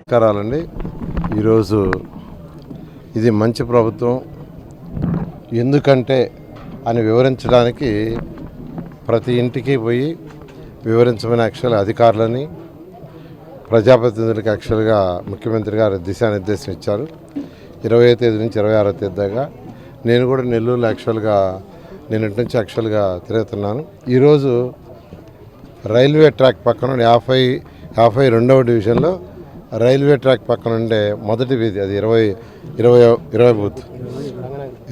నమస్కారాలండి. ఈరోజు ఇది మంచి ప్రభుత్వం. ఎందుకంటే అని వివరించడానికి ప్రతి ఇంటికి పోయి వివరించమని యాక్చువల్ అధికారులని ప్రజాప్రతినిధులకు యాక్చువల్గా ముఖ్యమంత్రి గారు దిశానిర్దేశం ఇచ్చారు. ఇరవై తేదీ నుంచి ఇరవై ఆరో తేదీ దాకా నేను కూడా నెల్లూరులో యాక్చువల్గా నిన్నటి నుంచి యాక్చువల్గా తిరుగుతున్నాను. ఈరోజు రైల్వే ట్రాక్ పక్కన యాభై యాభై రెండవ డివిజన్లో రైల్వే ట్రాక్ పక్కన ఉండే మొదటి వీధి అది ఇరవై ఇరవై ఇరవై బూత్.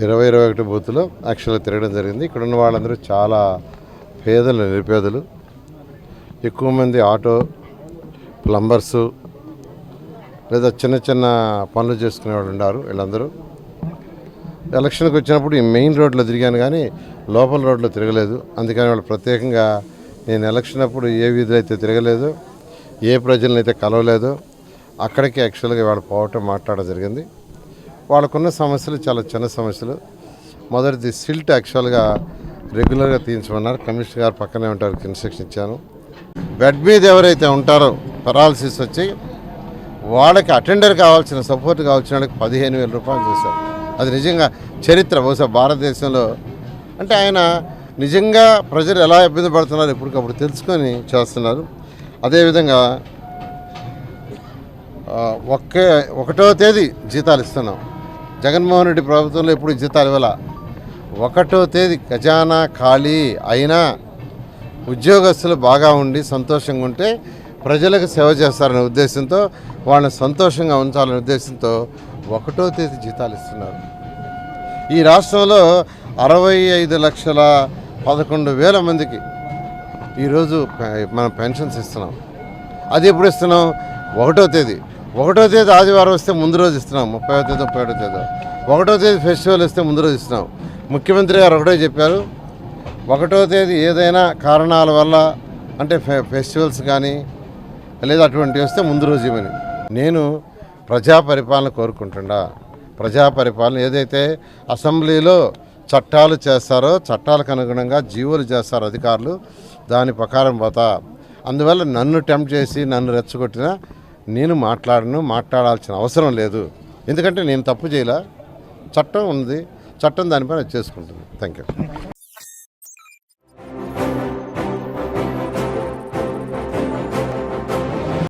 ఇరవై ఇరవై ఒకటి బూత్లో యాక్చువల్గా తిరగడం జరిగింది. ఇక్కడ ఉన్న వాళ్ళందరూ చాలా పేదలు నిరుపేదలు. ఎక్కువ మంది ఆటో ప్లంబర్సు లేదా చిన్న చిన్న పనులు చేసుకునే వాళ్ళు ఉన్నారు వీళ్ళందరూ. ఎలక్షన్కి వచ్చినప్పుడు ఈ మెయిన్ రోడ్లో తిరిగాను కానీ లోపల రోడ్లో తిరగలేదు. అందుకని వాళ్ళు ప్రత్యేకంగా నేను ఎలక్షన్ అప్పుడు ఏ వీధిలో అయితే తిరగలేదు ఏ ప్రజలను అయితే కలవలేదు అక్కడికి యాక్చువల్గా వాళ్ళు పోవటం మాట్లాడడం జరిగింది. వాళ్ళకున్న సమస్యలు చాలా చిన్న సమస్యలు. మొదటిది సిల్ట్ యాక్చువల్గా రెగ్యులర్గా తీయించమన్నారు. కమిషనర్ గారు పక్కనే ఉంటారు ఇన్స్ట్రక్షన్ ఇచ్చాను. బెడ్ మీద ఎవరైతే ఉంటారో పెరాలసిస్ వచ్చి వాళ్ళకి అటెండర్ కావాల్సిన సపోర్ట్ కావాల్సిన వాళ్ళకి పదిహేను వేల రూపాయలు చేశారు. అది నిజంగా చరిత్ర. బహుశా భారతదేశంలో అంటే ఆయన నిజంగా ప్రజలు ఎలా ఇబ్బంది పడుతున్నారు ఎప్పటికప్పుడు తెలుసుకొని చేస్తున్నారు. అదేవిధంగా ఒకే ఒకటో తేదీ జీతాలు ఇస్తున్నాం. జగన్మోహన్ రెడ్డి ప్రభుత్వంలో ఎప్పుడు జీతాలు ఇవ్వాల? ఒకటో తేదీ ఖజానా ఖాళీ అయినా ఉద్యోగస్తులు బాగా ఉండి సంతోషంగా ఉంటే ప్రజలకు సేవ చేస్తారనే ఉద్దేశంతో వాళ్ళని సంతోషంగా ఉంచాలనే ఉద్దేశంతో ఒకటో తేదీ జీతాలు ఇస్తున్నారు. ఈ రాష్ట్రంలో అరవై ఐదు లక్షల పదకొండు వేల మందికి ఈరోజు పె- మనం పెన్షన్స్ ఇస్తున్నాం. అది ఎప్పుడు ఇస్తున్నాం? ఒకటో తేదీ. ఒకటో తేదీ ఆదివారం వస్తే ముందు రోజు ఇస్తున్నాం ముప్పై తేదీ ముప్పై ఒకటో తేదీ. ఒకటో తేదీ ఫెస్టివల్ వస్తే ముందు రోజు ఇస్తున్నాం. ముఖ్యమంత్రి గారు ఒకటే చెప్పారు ఒకటో తేదీ ఏదైనా కారణాల వల్ల అంటే ఫె ఫెస్టివల్స్ కానీ లేదా అటువంటివి వస్తే ముందు రోజు ఇవ్వని. నేను ప్రజా పరిపాలన కోరుకుంటుండా ప్రజా పరిపాలన ఏదైతే అసెంబ్లీలో చట్టాలు చేస్తారో చట్టాలకు అనుగుణంగా జీవోలు చేస్తారో అధికారులు దాని ప్రకారం పోతా. అందువల్ల నన్ను టెంప్ట్ చేసి నన్ను రెచ్చగొట్టినా నేను మాట్లాడను మాట్లాడాల్సిన అవసరం లేదు. ఎందుకంటే నేను తప్పు చేయలే? చట్టం ఉంది చట్టం దానిపైన చేసుకుంటుంది. Thank you